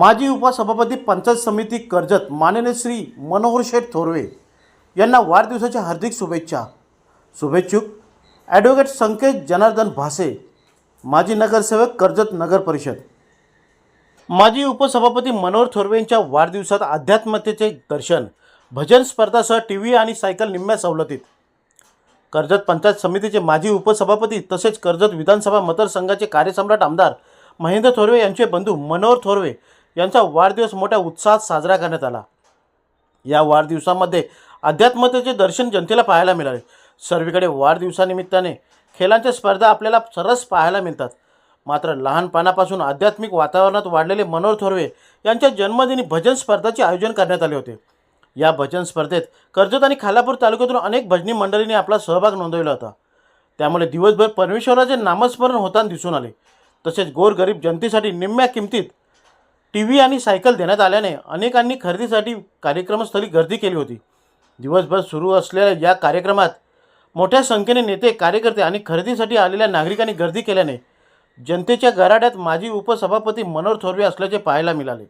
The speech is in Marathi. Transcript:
माजी उपसभापती पंचायत समिती कर्जत माननीय श्री मनोहर शेठ थोरवे यांना वाढदिवसाच्या हार्दिक शुभेच्छा. शुभेच्छुक ॲडव्होकेट संकेत जनार्दन भासे माजी नगरसेवक कर्जत नगर परिषद. माजी उपसभापती मनोहर थोरवे यांच्या वाढदिवसात अध्यात्मतेचे दर्शन भजन स्पर्धासह टी व्ही आणि सायकल निम्म्या सवलतीत. कर्जत पंचायत समितीचे माजी उपसभापती तसेच कर्जत विधानसभा मतदारसंघाचे कार्यसम्राट आमदार महेंद्र थोरवे यांचे बंधू मनोहर थोरवे यांचा वाढदिवस मोठ्या उत्साहात साजरा करण्यात आला. या वाढदिवसामध्ये अध्यात्मतेचे दर्शन जनतेला पाहायला मिळाले. सर्वीकडे वाढदिवसानिमित्ताने खेळांच्या स्पर्धा आपल्याला सरस पाहायला मिळतात. मात्र लहानपणापासून आध्यात्मिक वातावरणात वाढलेले मनोहर थोरवे यांच्या जन्मदिनी भजन स्पर्धाचे आयोजन करण्यात आले होते. या भजन स्पर्धेत कर्जत आणि खालापूर तालुक्यातून अनेक भजनी मंडळींनी आपला सहभाग नोंदवला होता. त्यामुळे दिवसभर परमेश्वराचे नामस्मरण होताना दिसून आले. तसेच गोरगरीब जनतेसाठी निम्म्या किमतीत टी व्ही आणि सायकल देण्यात आल्याने अनेकांनी खरेदीसाठी कार्यक्रमस्थळी गर्दी केली होती. दिवसभर सुरू असलेल्या या कार्यक्रमात मोठ्या संख्येने नेते कार्यकर्ते आणि खरेदीसाठी आलेल्या नागरिकांनी गर्दी केल्याने जनतेच्या गराड्यात माजी उपसभापती मनोहर थोरवे असल्याचे पाहायला मिळाले.